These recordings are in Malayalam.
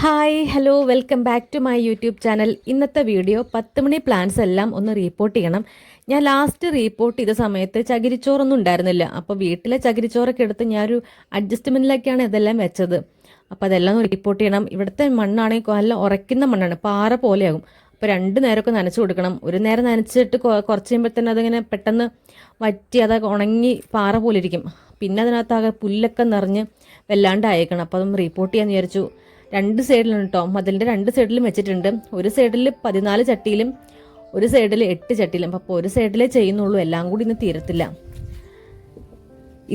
Hi hello welcome back to my YouTube channel ഇന്നത്തെ വീഡിയോ പത്ത് മണി പ്ലാൻസ് എല്ലാം ഒന്ന് റീപ്പോർട്ട് ചെയ്യണം. ഞാൻ ലാസ്റ്റ് റീപ്പോർട്ട് ചെയ്ത സമയത്ത് ചകിരിച്ചോറൊന്നും ഉണ്ടായിരുന്നില്ല. അപ്പോൾ വീട്ടിലെ ചകിരിച്ചോറൊക്കെ എടുത്ത് ഞാനൊരു അഡ്ജസ്റ്റ്മെന്റിലൊക്കെയാണ് ഇതെല്ലാം വെച്ചത്. അപ്പോൾ അതെല്ലാം റീപ്പോർട്ട് ചെയ്യണം. ഇവിടുത്തെ മണ്ണാണെങ്കിൽ നല്ല ഉറയ്ക്കുന്ന മണ്ണാണ്. പാറ പോലെയാകും. അപ്പോൾ രണ്ട് നേരമൊക്കെ നനച്ചു കൊടുക്കണം. ഒരു നേരം നനച്ചിട്ട് കുറച്ച് കഴിയുമ്പോൾ തന്നെ അതിങ്ങനെ പെട്ടെന്ന് വറ്റി അതൊക്കെ ഉണങ്ങി പാറ പോലെ ഇരിക്കും. പിന്നെ അതിനകത്താകെ പുല്ലൊക്കെ നിറഞ്ഞ് വല്ലാണ്ട് അയക്കണം അപ്പോൾ അതൊന്ന് റീപ്പോർട്ട് ചെയ്യാമെന്ന് വിചാരിച്ചു. രണ്ട് സൈഡിലാണ് കേട്ടോ മതിലിന്റെ രണ്ട് സൈഡിലും വെച്ചിട്ടുണ്ട്. ഒരു സൈഡിൽ പതിനാല് ചട്ടിയിലും ഒരു സൈഡിൽ എട്ട് ചട്ടിയിലും. അപ്പോൾ ഒരു സൈഡിലേ ചെയ്യുന്നുള്ളൂ. എല്ലാം കൂടി ഇന്ന് തീരത്തില്ല.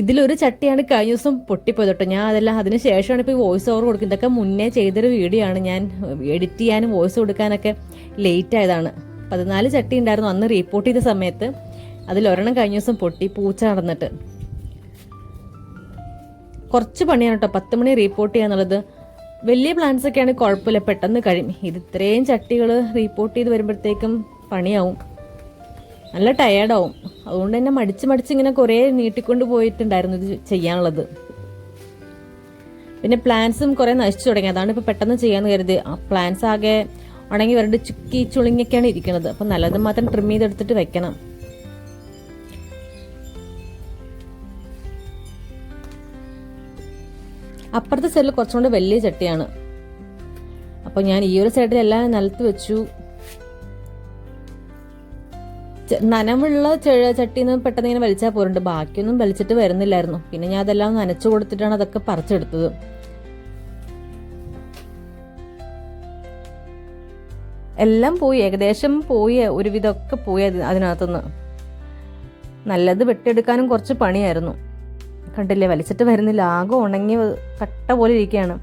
ഇതിലൊരു ചട്ടിയാണ് കഴിഞ്ഞ ദിവസം പൊട്ടിപ്പോയത് കേട്ടോ ഞാൻ അതെല്ലാം അതിന് ശേഷമാണ് ഇപ്പോൾ വോയിസ് ഓവർ കൊടുക്കുന്നത്. ഇതൊക്കെ മുന്നേ ചെയ്തൊരു വീഡിയോ ആണ്. ഞാൻ എഡിറ്റ് ചെയ്യാനും വോയിസ് കൊടുക്കാനൊക്കെ ലേറ്റ് ആയതാണ്. പതിനാല് ചട്ടി ഉണ്ടായിരുന്നു. അന്ന് റിപ്പോർട്ട് ചെയ്ത സമയത്ത് അതിലൊരെണ്ണം കഴിഞ്ഞ ദിവസം പൊട്ടി പൂച്ച നടന്നിട്ട്. കുറച്ച് പണിയാണ് കേട്ടോ പത്ത് മണി റിപ്പോർട്ട് ചെയ്യാന്നുള്ളത് വലിയ പ്ലാന്റ്സ് ഒക്കെയാണ് കുഴപ്പമില്ല. പെട്ടെന്ന് കഴിയും. ഇത് ഇത്രയും ചട്ടികൾ റിപ്പോർട്ട് ചെയ്ത് വരുമ്പോഴത്തേക്കും പണിയാവും. നല്ല ടയേർഡാവും അതുകൊണ്ട് തന്നെ മടിച്ച് മടിച്ച് ഇങ്ങനെ കുറേ നീട്ടിക്കൊണ്ട് പോയിട്ടുണ്ടായിരുന്നു ഇത് ചെയ്യാനുള്ളത്. പിന്നെ പ്ലാന്റ്സും കുറേ നശിച്ചു തുടങ്ങി. അതാണ് ഇപ്പോൾ പെട്ടെന്ന് ചെയ്യാന്ന് കരുതി. ആ പ്ലാന്റ്സ് ആകെ ഉണങ്ങി വരണ്ട് ചുക്കി ചുളിങ്ങൊക്കെയാണ് ഇരിക്കുന്നത് അപ്പം നല്ലത് മാത്രം ട്രിം ചെയ്തെടുത്തിട്ട് വെക്കണം. അപ്പുറത്തെ സൈഡിൽ കുറച്ചും കൂടെ വലിയ ചട്ടിയാണ്. അപ്പോൾ ഞാൻ ഈ ഒരു സൈഡിൽ എല്ലാം നിലത്ത് വെച്ചു. നനവുള്ള ചെ- ചട്ടിന്ന് പെട്ടെന്ന് ഇങ്ങനെ വലിച്ചാൽ പോരുണ്ട്. ബാക്കിയൊന്നും വലിച്ചിട്ട് വരുന്നില്ലായിരുന്നു. പിന്നെ ഞാൻ അതെല്ലാം നനച്ചു കൊടുത്തിട്ടാണ് അതൊക്കെ പറിച്ചെടുത്തത്. എല്ലാം പോയി. ഏകദേശം പോയി. ഒരുവിധമൊക്കെ പോയി അത് അതിനകത്തുനിന്ന്. നല്ലത് വെട്ടിയെടുക്കാനും കുറച്ച് പണിയായിരുന്നു. കണ്ടില്ലേ? വലിച്ചിട്ട് വരുന്നില്ല. ആകെ ഉണങ്ങി കട്ട പോലെ ഇരിക്കുകയാണ്.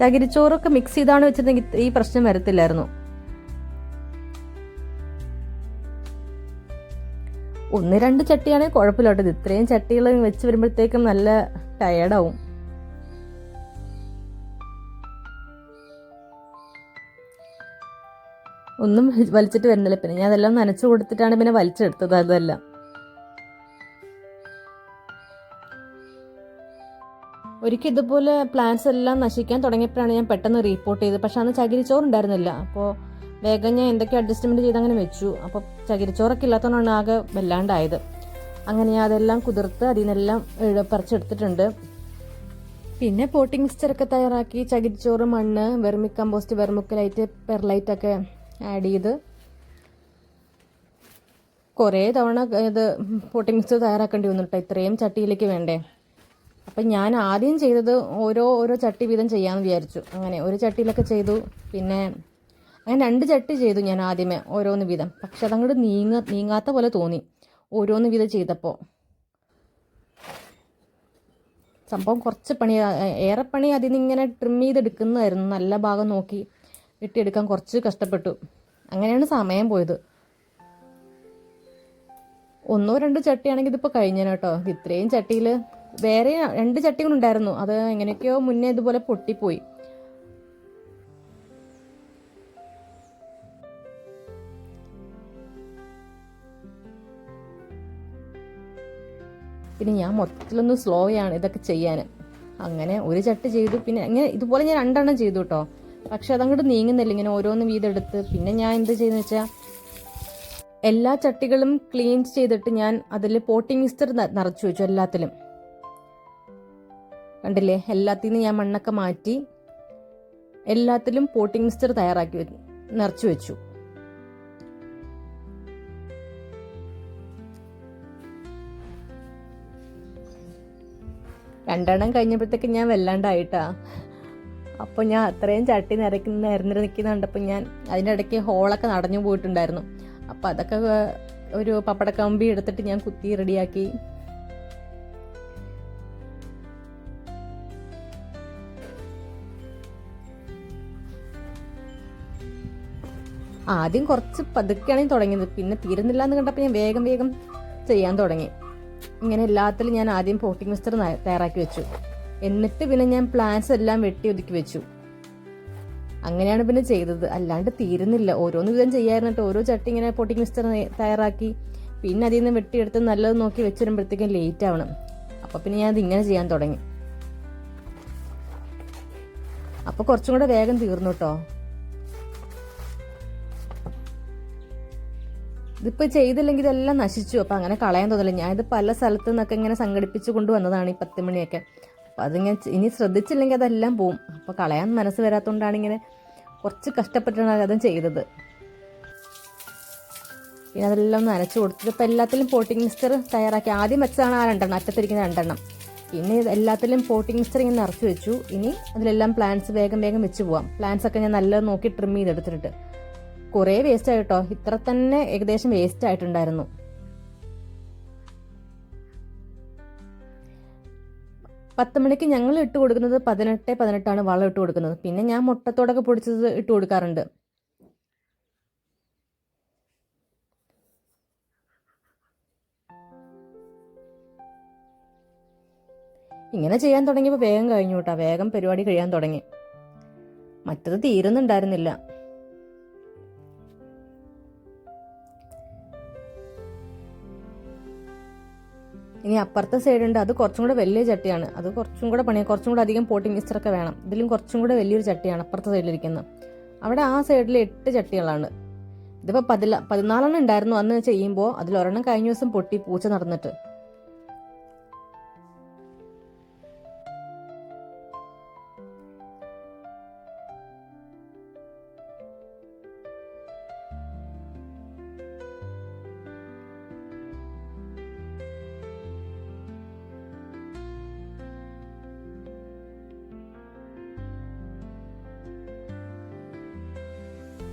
ചകിരിച്ചോറൊക്കെ മിക്സ് ചെയ്താണ് വെച്ചിരുന്നെങ്കിൽ ഈ പ്രശ്നം വരത്തില്ലായിരുന്നു. ഒന്ന് രണ്ട് ചട്ടിയാണെങ്കിൽ കുഴപ്പമില്ല ഇത്രയും ചട്ടികൾ വെച്ച് വരുമ്പോഴത്തേക്കും നല്ല ടയേർഡാവും ഒന്നും വലിച്ചിട്ട് വരുന്നില്ല. പിന്നെ ഞാൻ അതെല്ലാം നനച്ചു കൊടുത്തിട്ടാണ് പിന്നെ വലിച്ചെടുത്തത്. അതെല്ലാം. ഒരിക്കൽ ഇതുപോലെ പ്ലാന്റ്സ് എല്ലാം നശിക്കാൻ തുടങ്ങിയപ്പോഴാണ് ഞാൻ പെട്ടെന്ന് റിപ്പോർട്ട് ചെയ്തത്. പക്ഷെ അന്ന് ചകിരിച്ചോറുണ്ടായിരുന്നില്ല അപ്പോൾ വേഗം ഞാൻ എന്തൊക്കെ അഡ്ജസ്റ്റ്മെന്റ് ചെയ്ത് അങ്ങനെ വെച്ചു. അപ്പോൾ ചകിരിച്ചോറൊക്കെ ഇല്ലാത്തതുകൊണ്ടാണ് ആകെ വല്ലാണ്ടായത്. അങ്ങനെ ഞാൻ അതെല്ലാം കുതിർത്ത് അതിൽ നിന്നെല്ലാം പറിച്ചെടുത്തിട്ടുണ്ട്. പിന്നെ പോട്ടിംഗ് മിക്സ്ചറൊക്കെ തയ്യാറാക്കി ചകിരിച്ചോറ് മണ്ണ് വെർമി കമ്പോസ്റ്റ് വെർമുക്കലൈറ്റ് പെർലൈറ്റ് ഒക്കെ ആഡ് ചെയ്ത് കുറേ തവണ ഇത് പോട്ടിംഗ് മിക്സ്ചർ തയ്യാറാക്കേണ്ടി വന്നു കേട്ടോ ഇത്രയും ചട്ടിയിലേക്ക് വേണ്ടേ. അപ്പം ഞാൻ ആദ്യം ചെയ്തത് ഓരോ ഓരോ ചട്ടി വീതം ചെയ്യാമെന്ന് വിചാരിച്ചു. അങ്ങനെ ഒരു ചട്ടിയിലൊക്കെ ചെയ്തു. പിന്നെ അങ്ങനെ രണ്ട് ചട്ടി ചെയ്തു ഞാൻ ആദ്യമേ ഓരോന്ന് വീതം. പക്ഷെ അതങ്ങോട്ട് നീങ്ങ നീങ്ങാത്ത പോലെ തോന്നി ഓരോന്ന് വീതം ചെയ്തപ്പോൾ സംഭവം കുറച്ച് പണി ഏറെ പണി അതിൽ നിന്ന് ഇങ്ങനെ ട്രിം ചെയ്തെടുക്കുന്നതായിരുന്നു. നല്ല ഭാഗം നോക്കി വെട്ടിയെടുക്കാൻ കുറച്ച് കഷ്ടപ്പെട്ടു. അങ്ങനെയാണ് സമയം പോയത്. ഒന്നോ രണ്ടോ ചട്ടിയാണെങ്കിൽ ഇതിപ്പോൾ കഴിഞ്ഞേനെ കേട്ടോ. ഇത്രയും ചട്ടിയിൽ വേറെ രണ്ട് ചട്ടികളുണ്ടായിരുന്നു അത് എങ്ങനെയൊക്കെയോ മുന്നേ ഇതുപോലെ പൊട്ടിപ്പോയി. പിന്നെ ഞാൻ മൊത്തത്തിലൊന്ന് ആണ് ഇതൊക്കെ ചെയ്യാൻ. അങ്ങനെ ഒരു ചട്ട് ചെയ്തു. പിന്നെ അങ്ങനെ ഇതുപോലെ ഞാൻ രണ്ടെണ്ണം ചെയ്തു കേട്ടോ പക്ഷെ അതങ്ങോട്ട് നീങ്ങുന്നില്ല. ഇങ്ങനെ ഓരോന്ന് വീതെടുത്ത്. പിന്നെ ഞാൻ എന്ത് ചെയ്യുന്ന വെച്ചാൽ എല്ലാ ചട്ടികളും ക്ലീൻ ചെയ്തിട്ട് ഞാൻ അതിൽ പോട്ടിംഗ് മിസ്റ്റർ നിറച്ചു വെച്ചു എല്ലാത്തിലും. കണ്ടില്ലേ? എല്ലാത്തിൽ നിന്ന് ഞാൻ മണ്ണൊക്കെ മാറ്റി എല്ലാത്തിലും പോട്ടിംഗ് മിക്സ്ചർ തയ്യാറാക്കി നിറച്ചു വെച്ചു. രണ്ടെണ്ണം കഴിഞ്ഞപ്പോഴത്തേക്ക് ഞാൻ വല്ലാണ്ടായിട്ടാ. അപ്പോൾ ഞാൻ അത്രയും ചട്ടി നിറയ്ക്കുന്ന നിരന്നിര ഞാൻ അതിന്റെ ഇടയ്ക്ക് ഹോളൊക്കെ നടഞ്ഞു പോയിട്ടുണ്ടായിരുന്നു. അപ്പോൾ അതൊക്കെ ഒരു പപ്പടക്കമ്പി എടുത്തിട്ട് ഞാൻ കുത്തി റെഡിയാക്കി. ആദ്യം കുറച്ച് പതുക്കെയാണ് തുടങ്ങിയത്. പിന്നെ തീരുന്നില്ല എന്ന് കണ്ടപ്പോൾ ഞാൻ വേഗം വേഗം ചെയ്യാൻ തുടങ്ങി. ഇങ്ങനെ എല്ലാത്തിലും ഞാൻ ആദ്യം പോട്ടിംഗ് മിസ്റ്റർ തയ്യാറാക്കി വെച്ചു. എന്നിട്ട് പിന്നെ ഞാൻ പ്ലാന്റ്സ് എല്ലാം വെട്ടി ഒതുക്കി വെച്ചു. അങ്ങനെയാണ് പിന്നെ ചെയ്തത്. അല്ലാണ്ട് തീരുന്നില്ല. ഓരോന്ന് വിധം ചെയ്യാറുണ്ട്. ഓരോ ചട്ടി ഇങ്ങനെ പോട്ടിംഗ് മിസ്റ്റർ തയ്യാറാക്കി. പിന്നെ അതിൽ നിന്ന് വെട്ടിയെടുത്ത് നല്ലത് നോക്കി വെച്ചിരുമ്പോഴത്തേക്കും ലേറ്റ് ആവണം. അപ്പോൾ പിന്നെ ഞാൻ അത് ഇങ്ങനെ ചെയ്യാൻ തുടങ്ങി. അപ്പോൾ കുറച്ചും കൂടെ വേഗം തീർന്നു കേട്ടോ ഇതിപ്പോൾ ചെയ്തില്ലെങ്കിൽ ഇതെല്ലാം നശിച്ചു. അപ്പോൾ അങ്ങനെ കളയാൻ തോന്നില്ല. ഞാനിത് പല സ്ഥലത്തു നിന്നൊക്കെ ഇങ്ങനെ സംഘടിപ്പിച്ച് കൊണ്ടുവന്നതാണ് ഈ പത്ത് മണിയൊക്കെ. അപ്പോൾ അതിങ്ങനെ ഇനി ശ്രദ്ധിച്ചില്ലെങ്കിൽ അതെല്ലാം പോവും. അപ്പോൾ കളയാൻ മനസ്സ് വരാത്തതുകൊണ്ടാണ് ഇങ്ങനെ കുറച്ച് കഷ്ടപ്പെട്ടാണ് അതും ചെയ്തത്. പിന്നെ അതെല്ലാം നനച്ചു കൊടുത്തിട്ട് ഇപ്പോൾ എല്ലാത്തിലും പോട്ടിംഗ് മിക്സ്ചർ തയ്യാറാക്കി. ആദ്യം വെച്ചതാണ് ആ രണ്ടെണ്ണം അറ്റത്തിരിക്കുന്ന രണ്ടെണ്ണം. പിന്നെ എല്ലാത്തിലും പോട്ടിംഗ് മിക്സ്ചർ ഇങ്ങനെ നിറച്ച് വെച്ചു. ഇനി അതിലെല്ലാം പ്ലാന്റ്സ് വേഗം വേഗം വെച്ച് പോവാം. പ്ലാന്റ്സ് ഒക്കെ ഞാൻ നല്ല നോക്കി ട്രിം ചെയ്തെടുത്തിട്ട് കുറേ വേസ്റ്റ് ആയിട്ടോ ഇത്ര തന്നെ ഏകദേശം വേസ്റ്റ് ആയിട്ടുണ്ടായിരുന്നു. പത്ത് മണിക്ക് ഞങ്ങൾ ഇട്ട് കൊടുക്കുന്നത് പതിനെട്ട് പതിനെട്ടാണ് വളം ഇട്ട് കൊടുക്കുന്നത്. പിന്നെ ഞാൻ മുട്ടത്തോടൊക്കെ പൊടിച്ചത് ഇട്ട് കൊടുക്കാറുണ്ട്. ഇങ്ങനെ ചെയ്യാൻ തുടങ്ങിയപ്പോൾ വേഗം കഴിഞ്ഞു കേട്ടോ. വേഗം പരിപാടി കഴിയാൻ തുടങ്ങി. മറ്റത് തീരുന്നുണ്ടായിരുന്നില്ല. ഇനി അപ്പുറത്തെ സൈഡുണ്ട് അത് കുറച്ചും കൂടെ വലിയ ചട്ടിയാണ്. അത് കുറച്ചും കൂടെ പണിയാണ് കുറച്ചും കൂടെ അധികം പോട്ടിംഗ് മിക്സ്ചറൊക്കെ വേണം. ഇതിലും കുറച്ചും കൂടെ വലിയൊരു ചട്ടിയാണ് അപ്പുറത്തെ സൈഡിലിരിക്കുന്നത് അവിടെ ആ സൈഡിൽ എട്ട് ചട്ടികളാണ്. ഇതിപ്പോൾ പതില പതിനാലെണ്ണം ഉണ്ടായിരുന്നു. അന്ന് ചെയ്യുമ്പോൾ അതിൽ ഒരെണ്ണം കഴിഞ്ഞ ദിവസം പൊട്ടി പൂച്ച നടന്നിട്ട്.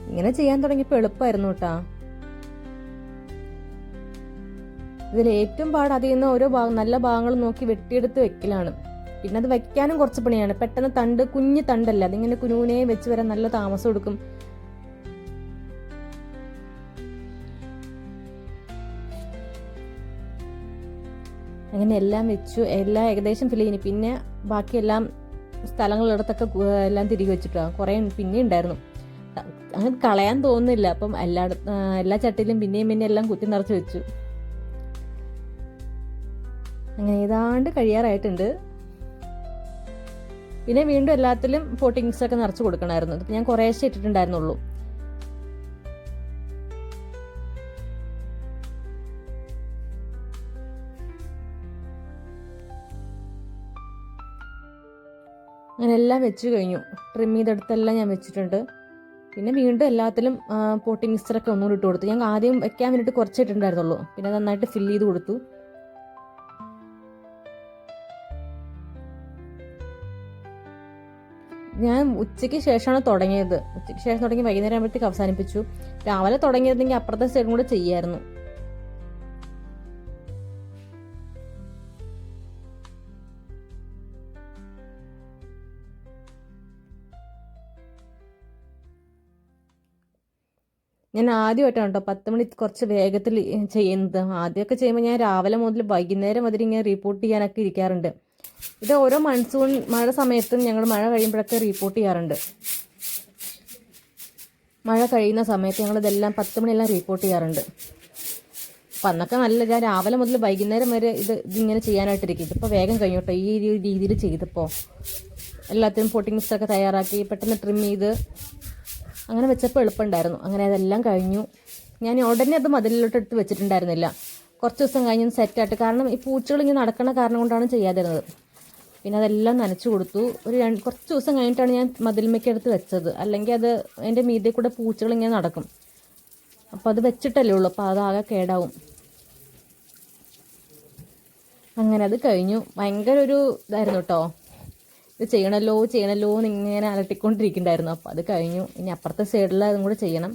ഇങ്ങനെ ചെയ്യാൻ തുടങ്ങിയപ്പോൾ എളുപ്പമായിരുന്നു കേട്ടാ ഇതിൽ ഏറ്റവും പാട് അതിൽ നിന്ന് ഓരോ ഭാഗം നല്ല ഭാഗങ്ങൾ നോക്കി വെട്ടിയെടുത്ത് വെക്കലാണ്. പിന്നെ അത് വെക്കാനും കുറച്ച് പണിയാണ്. പെട്ടെന്ന് തണ്ട് കുഞ്ഞു തണ്ടല്ല അതിങ്ങനെ കുനുകുനെ വെച്ച് വരാൻ നല്ല താമസം കൊടുക്കും അങ്ങനെ എല്ലാം വെച്ചു. എല്ലാം ഏകദേശം ഫില്ല് ചെയ്യുന്നു പിന്നെ ബാക്കിയെല്ലാം സ്ഥലങ്ങളിടത്തൊക്കെ എല്ലാം തിരികെ വെച്ചിട്ടാണ് കുറേ പിന്നെ ഉണ്ടായിരുന്നു. അങ്ങനെ കളയാൻ തോന്നുന്നില്ല. അപ്പം എല്ലാ എല്ലാ ചട്ടിയിലും പിന്നെയും പിന്നെ എല്ലാം കുത്തി നിറച്ച് വെച്ചു. അങ്ങനെ ഏതാണ്ട് കഴിയാറായിട്ടുണ്ട്. പിന്നെ വീണ്ടും എല്ലാത്തിലും ഫോട്ടിങ്സ് ഒക്കെ നിറച്ച് കൊടുക്കണമായിരുന്നു. ഇത് ഞാൻ കുറേശ്ശെ ഇട്ടിട്ടുണ്ടായിരുന്നുള്ളൂ. അങ്ങനെ എല്ലാം വെച്ച് കഴിഞ്ഞു. ട്രിം ചെയ്തെടുത്തെല്ലാം ഞാൻ വെച്ചിട്ടുണ്ട്. പിന്നെ വീണ്ടും എല്ലാത്തിലും പോട്ടി മിക്സറൊക്കെ ഒന്നുകൂടി ഇട്ട് കൊടുത്തു. ഞങ്ങൾ ആദ്യം വെക്കാൻ വേണ്ടിയിട്ട് കുറച്ച് ഇട്ടിട്ടുണ്ടായിരുന്നുള്ളൂ പിന്നെ നന്നായിട്ട് ഫില്ല് ചെയ്ത് കൊടുത്തു. ഞാൻ ഉച്ചയ്ക്ക് ശേഷമാണ് തുടങ്ങിയത്. ഉച്ചയ്ക്ക് ശേഷം തുടങ്ങി വൈകുന്നേരം ആകുമ്പോഴത്തേക്ക് അവസാനിപ്പിച്ചു. രാവിലെ തുടങ്ങിയിരുന്നെങ്കിൽ അപ്പുറത്തെ സൈഡും കൂടെ ചെയ്യായിരുന്നു. ഞാൻ ആദ്യമായിട്ടാണ് കേട്ടോ പത്ത് മണി കുറച്ച് വേഗത്തിൽ ചെയ്യുന്നത്. ആദ്യമൊക്കെ ചെയ്യുമ്പോൾ ഞാൻ രാവിലെ മുതൽ വൈകുന്നേരം വരെ ഇങ്ങനെ റിപ്പോർട്ട് ചെയ്യാനൊക്കെ ഇരിക്കാറുണ്ട്. ഇത് ഓരോ മൺസൂൺ മഴ സമയത്തും ഞങ്ങൾ മഴ കഴിയുമ്പോഴൊക്കെ റിപ്പോർട്ട് ചെയ്യാറുണ്ട്. മഴ കഴിയുന്ന സമയത്ത് ഞങ്ങൾ ഇതെല്ലാം പത്ത് മണിയെല്ലാം റിപ്പോർട്ട് ചെയ്യാറുണ്ട്. അപ്പം അന്നൊക്കെ നല്ല ഞാൻ രാവിലെ മുതൽ വൈകുന്നേരം വരെ ഇത് ഇതിങ്ങനെ ചെയ്യാനായിട്ടിരിക്കും. ഇതിപ്പോൾ വേഗം കഴിഞ്ഞു കേട്ടോ ഈ രീതിയിൽ ചെയ്തപ്പോൾ. എല്ലാത്തിനും പൊട്ടിംഗ് മിക്സൊക്കെ തയ്യാറാക്കി പെട്ടെന്ന് ട്രിം ചെയ്ത് അങ്ങനെ വെച്ചപ്പോൾ എളുപ്പമുണ്ടായിരുന്നു. അങ്ങനെ അതെല്ലാം കഴിഞ്ഞു. ഞാൻ ഉടനെ അത് മതിലിലോട്ട് എടുത്ത് വെച്ചിട്ടുണ്ടായിരുന്നില്ല. കുറച്ച് ദിവസം കഴിഞ്ഞ് സെറ്റായിട്ട് കാരണം ഈ പൂച്ചകൾ ഇങ്ങനെ നടക്കണ കാരണം കൊണ്ടാണ് ചെയ്യാതിരുന്നത്. പിന്നെ അതെല്ലാം നനച്ചു കൊടുത്തു. ഒരു രണ്ട് കുറച്ച് ദിവസം കഴിഞ്ഞിട്ടാണ് ഞാൻ മതിൽമയ്ക്ക് എടുത്ത് വെച്ചത്. അല്ലെങ്കിൽ അത് എന്റെ മീതെ കൂടെ പൂച്ചകൾ ഇങ്ങനെ നടക്കും. അപ്പോൾ അത് വെച്ചിട്ടല്ലേ ഉള്ളൂ. അപ്പോൾ അതാകെ കേടാവും. അങ്ങനെ അത് കഴിഞ്ഞു. ഭയങ്കര ഒരു ഇതായിരുന്നു കേട്ടോ ഇത് ചെയ്യണല്ലോ ചെയ്യണല്ലോ എന്ന് ഇങ്ങനെ അലട്ടിക്കൊണ്ടിരിക്കുന്നുണ്ടായിരുന്നു. അപ്പോൾ അത് കഴിഞ്ഞു. ഇനി അപ്പുറത്തെ സൈഡിൽ അതും കൂടെ ചെയ്യണം.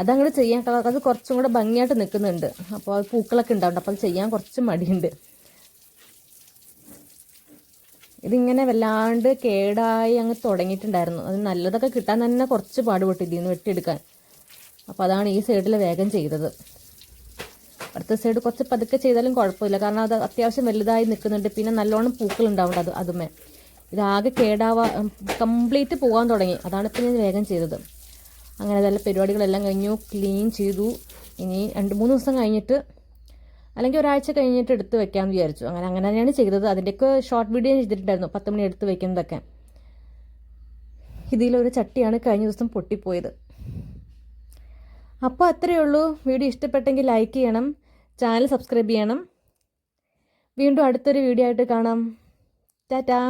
അതങ്ങോട്ട് ചെയ്യാൻ അത് കുറച്ചും കൂടെ ഭംഗിയായിട്ട് നിൽക്കുന്നുണ്ട് അപ്പോൾ അത് പൂക്കളൊക്കെ ഉണ്ടാവുന്നുണ്ട് അപ്പോൾ അത് ചെയ്യാൻ കുറച്ച് മടിയുണ്ട്. ഇതിങ്ങനെ വല്ലാണ്ട് കേടായി അങ്ങ് തുടങ്ങിയിട്ടുണ്ടായിരുന്നു. അത് നല്ലതൊക്കെ കിട്ടാൻ തന്നെ കുറച്ച് പാടുപെട്ടു ഇതിൽ നിന്ന് വെട്ടിയെടുക്കാൻ. അപ്പോൾ അതാണ് ഈ സൈഡിൽ വേഗം ചെയ്തത്. അടുത്ത സൈഡ് കുറച്ച് പതുക്കെ ചെയ്താലും കുഴപ്പമില്ല. കാരണം അത് അത്യാവശ്യം വലുതായി നിൽക്കുന്നുണ്ട്. പിന്നെ നല്ലോണം പൂക്കൾ ഉണ്ടാവുന്നുണ്ട് അത് അതുമേ. ഇതാകെ കേടാവാ കംപ്ലീറ്റ് പോകാൻ തുടങ്ങി. അതാണ് ഇപ്പം ഞാൻ വേഗം ചെയ്തത്. അങ്ങനെ നല്ല പരിപാടികളെല്ലാം കഴിഞ്ഞു. ക്ലീൻ ചെയ്തു. ഇനി രണ്ട് മൂന്ന് ദിവസം കഴിഞ്ഞിട്ട് അല്ലെങ്കിൽ ഒരാഴ്ച കഴിഞ്ഞിട്ട് എടുത്ത് വെക്കാമെന്ന് വിചാരിച്ചു. അങ്ങനെ അങ്ങനെ തന്നെയാണ് ചെയ്തത്. അതിന്റെയൊക്കെ ഷോർട്ട് വീഡിയോ ചെയ്തിട്ടുണ്ടായിരുന്നു. പത്ത് മണി എടുത്ത് വെക്കുന്നതൊക്കെ. ഇതിലൊരു ചട്ടിയാണ് കഴിഞ്ഞ ദിവസം പൊട്ടിപ്പോയത്. അപ്പോൾ അത്രയേ ഉള്ളൂ. വീഡിയോ ഇഷ്ടപ്പെട്ടെങ്കിൽ ലൈക്ക് ചെയ്യണം. ചാനൽ സബ്സ്ക്രൈബ് ചെയ്യണം. വീണ്ടും അടുത്തൊരു വീഡിയോ ആയിട്ട് കാണാം. ടാറ്റാ.